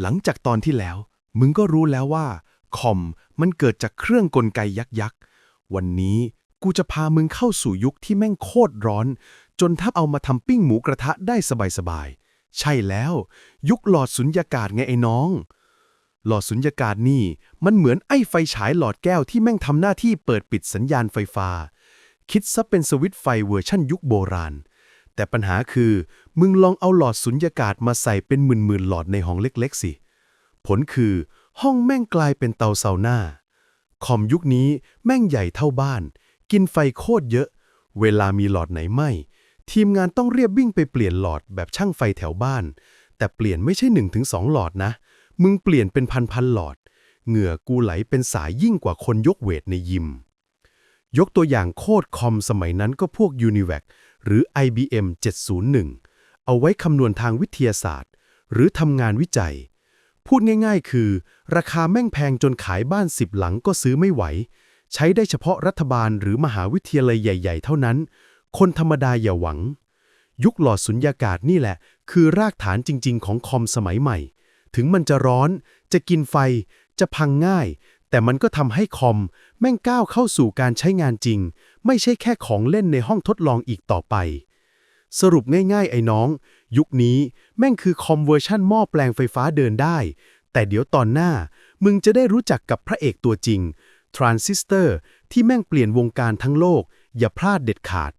หลังจากตอนที่แล้ว มึงก็รู้แล้วว่า คอมมันเกิดจากเครื่องกลไกยักษ์ยักษ์วันนี้กูจะพามึงเข้าสู่ยุคที่แม่งโคตรร้อน จนถ้าเอามาทำปิ้งหมูกระทะได้สบายๆ ใช่แล้ว ยุคหลอดสุญญากาศไงไอ้น้อง หลอดสุญญากาศนี่ มันเหมือนไอ้ไฟฉายหลอดแก้วที่แม่งทำหน้าที่เปิดปิดสัญญาณไฟฟ้า คิดซะเป็นสวิตไฟเวอร์ชั่นยุคโบราณ แต่ปัญหาคือ มึงลองเอาหลอดสุญญากาศมาใส่เป็นหมื่นๆหลอดในห้องเล็กๆสิ ผลคือห้องแม่งกลายเป็นเตาเซาน่าคอมยุคนี้แม่งใหญ่เท่าบ้าน กินไฟโคตรเยอะ เวลามีหลอดไหนไหมทีมงานต้องเรียบวิ่งไปเปลี่ยนหลอดแบบช่างไฟแถวบ้าน แต่เปลี่ยนไม่ใช่1-2หลอดนะ มึงเปลี่ยนเป็นพันๆหลอด เหงื่อกูไหลเป็นสายยิ่งกว่าคนยกเวทในยิม ยกตัวอย่างโคดคอมสมัยนั้นก็พวก Univac หรือ IBM 701 เอาไว้คำนวณทางวิทยาศาสตร์ หรือทำงานวิจัย พูดง่ายๆ คือ ราคาแม่งแพงจนขายบ้านสิบหลังก็ซื้อไม่ไหว ใช้ได้เฉพาะรัฐบาลหรือมหาวิทยาลัยใหญ่ ๆ เท่านั้น คนธรรมดาอย่าหวัง ยุคหลอดสุญญากาศนี่แหละ คือรากฐานจริง ๆ ของคอมสมัยใหม่ ถึงมันจะร้อน จะกินไฟ จะพังง่าย แต่มันก็ทำให้คอมแม่งก้าวเข้าสู่การใช้งานจริง ไม่ใช่แค่ของเล่นในห้องทดลองอีกต่อไป สรุปง่ายๆ ไอ้น้อง ยุคนี้แม่งคือคอมเวอร์ชั่นหม้อแปลงไฟฟ้าเดินได้ แต่เดี๋ยวตอนหน้า มึงจะได้รู้จักกับพระเอกตัวจริง ทรานซิสเตอร์ที่แม่งเปลี่ยนวงการทั้งโลก อย่าพลาดเด็ดขาด